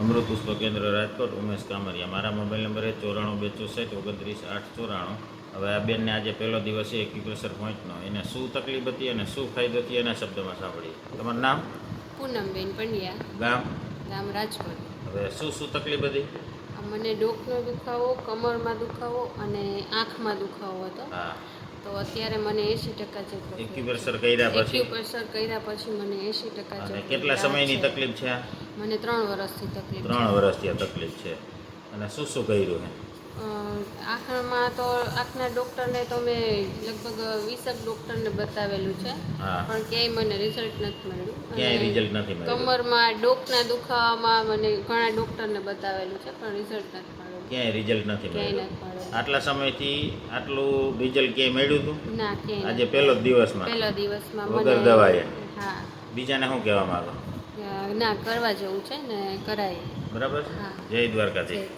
અમૃત પુષ્પ કેન્દ્ર રાજકોટ ઉમેશ કામરિયા. મારા મોબાઈલ નંબર એ ચોરાણું બે ચોસઠ ઓગણત્રીસ આઠ ચોરાણું. હવે આ બેનને આજે પહેલો દિવસ છે એક્યુપ્રેશર પોઈન્ટનો. એને શું તકલીફ હતી અને શું ફાયદો હતી એના શબ્દમાં સાંભળીએ. તમારું નામ? પૂનમબેન પંડ્યા. ગામ? ગામ રાજકોટ. હવે શું શું તકલીફ હતી? મને ડોકનો દુખાવો કમરમાં દુખાવો અને આંખમાં દુખાવો હતો. તો અત્યારે મને એંશી ટકા જેટલો એક્યુપ્રેશર કર્યા પછી? એક્યુપ્રેશર કર્યા પછી મને એંશી ટકા અને કેટલા સમયની તકલીફ છે? મને ત્રણ વર્ષથી તકલીફ છે. ત્રણ વર્ષથી આ તકલીફ છે. અને શું શું કર્યું છે અ, આંખમાં તો આંખના ડૉક્ટરને તો મેં લગભગ વીસક ડૉક્ટરને બતાવેલું છે. પણ ક્યાંય મને રિઝલ્ટ નથી મળ્યું. ક્યાંય રિઝલ્ટ નથી મળ્યું? કમરમાં ડોકના દુખાવામાં મને ઘણા ડૉક્ટરને બતાવેલું છે પણ રિઝલ્ટ નથી મળ્યું. ક્યાંય રિઝલ્ટ નથી મળ્યું? આટલા સમયથી આટલું રિઝલ્ટ ક્યાંય મળ્યું હતું? ના ક્યાંય આજે પહેલો દિવસમાં. પહેલા દિવસમાં વગર મને દવાએ? હા. બીજાને શું કહેવા માંગો ના કરવા જેવું છે ને કરાય. બરાબર. જય દ્વારકાથી